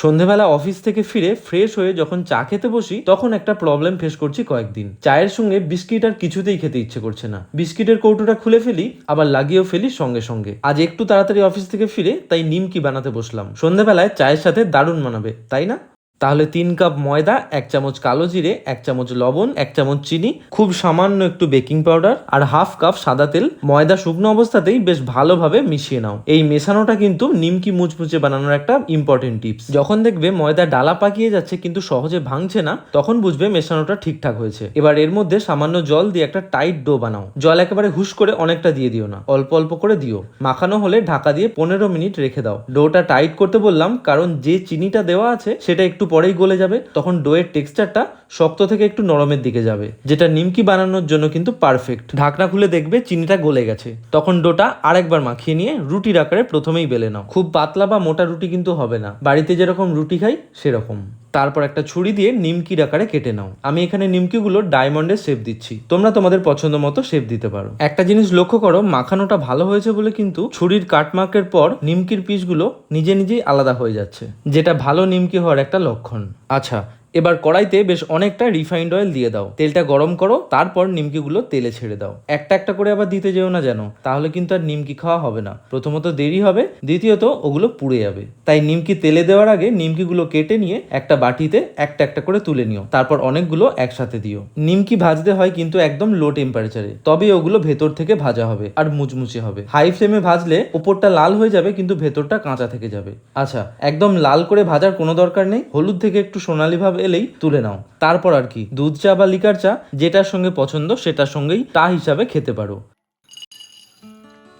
সন্ধেবেলা অফিস থেকে ফিরে ফ্রেশ হয়ে যখন চা খেতে বসি, তখন একটা প্রবলেম ফেস করছি কয়েকদিন। চায়ের সঙ্গে বিস্কিট আর কিছুতেই খেতে ইচ্ছে করছে না। বিস্কিটের কৌটোটা খুলে ফেলি, আবার লাগিয়েও ফেলি সঙ্গে সঙ্গে। আজ একটু তাড়াতাড়ি অফিস থেকে ফিরে, তাই নিমকি বানাতে বসলাম। সন্ধেবেলায় চায়ের সাথে দারুণ মানাবে, তাই না? তাহলে তিন কাপ ময়দা, এক চামচ কালো জিরে, এক চামচ লবণ, এক চামচ চিনি, খুব সামান্য একটু বেকিং পাউডার আর হাফ কাপ সাদা তেল। ময়দা শুকনো অবস্থাতেই বেশ ভালোভাবে মিশিয়ে নাও। এই মেশানোটা কিন্তু নিমকি মুচমুচে বানানোর একটা ইম্পর্টেন্ট টিপস যখন দেখবে ময়দা ডালা পাকিয়ে যাচ্ছে কিন্তু সহজে ভাঙছে না, তখন বুঝবে মেশানোটা ঠিকঠাক হয়েছে। এবার এর মধ্যে সামান্য জল দিয়ে একটা টাইট ডো বানাও। জল একেবারে হুশ করে অনেকটা দিয়ে দিও না। অল্প অল্প করে দিও। মাখানো হলে ঢাকা দিয়ে পনেরো মিনিট রেখে দাও। ডোটা টাইট করতে বললাম কারণ যে চিনিটা দেওয়া আছে সেটা একটু পরেই গলে যাবে, তখন ডোয়ের টেক্সচারটা শক্ত থেকে একটু নরমের দিকে যাবে, যেটা নিমকি বানানোর জন্য কিন্তু পারফেক্ট। ঢাকনা খুলে দেখবে চিনিটা গলে গেছে। তখন ডোটা আরেকবার মাখিয়ে নিয়ে রুটির আকারে প্রথমেই বেলে নাও। খুব পাতলা বা মোটা রুটি কিন্তু হবে না। বাড়িতে যেরকম রুটি খাই, সেরকম। তারপর একটা ছুরি দিয়ে নিমকির আকারে কেটে নাও। আমি এখানে নিমকিগুলো ডায়মন্ডের শেপ দিচ্ছি। তোমরা তোমাদের পছন্দ মতো শেপ দিতে পারো। একটা জিনিস লক্ষ্য করো, মাখানোটা ভালো হয়েছে বলে কিন্তু ছুরির কাটমার্কের পর নিমকির পিসগুলো নিজে নিজেই আলাদা হয়ে যাচ্ছে, যেটা ভালো নিমকি হওয়ার একটা লক্ষণ। আচ্ছা এবার কড়াইতে বেশ অনেকটা রিফাইন্ড অয়েল দিয়ে দাও। তেলটা গরম করো, তারপর নিমকিগুলো তেলে ছেড়ে দাও। একটা একটা করে আবার দিতে যেও না যেন, তাহলে কিন্তু আর নিমকি খাওয়া হবে না। প্রথমত দেরি হবে, দ্বিতীয়ত ওগুলো পুড়ে যাবে। তাই নিমকি তেলে দেওয়ার আগে নিমকিগুলো কেটে নিয়ে একটা বাটিতে একটা একটা করে তুলে নিও। তারপর অনেকগুলো একসাথে দিও। নিমকি ভাজতে হয় কিন্তু একদম লো টেম্পারেচারে তবে ওগুলো ভেতর থেকে ভাজা হবে আর মুচমুচে হবে। হাই ফ্লেমে ভাজলে ওপরটা লাল হয়ে যাবে কিন্তু ভেতরটা কাঁচা থেকে যাবে। আচ্ছা একদম লাল করে ভাজার কোনো দরকার নেই? হলুদ থেকে একটু সোনালি ভাব এলেই তুলে নাও। তারপর আর কি, দুধ চা বা লিকার চা, যেটার সঙ্গে পছন্দ সেটার সঙ্গেই তা হিসাবে খেতে পারো।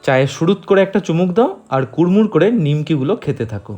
চায়ে শুরুত করে একটা চুমুক দাও আর কুড়মুড় করে নিমকিগুলো খেতে থাকো।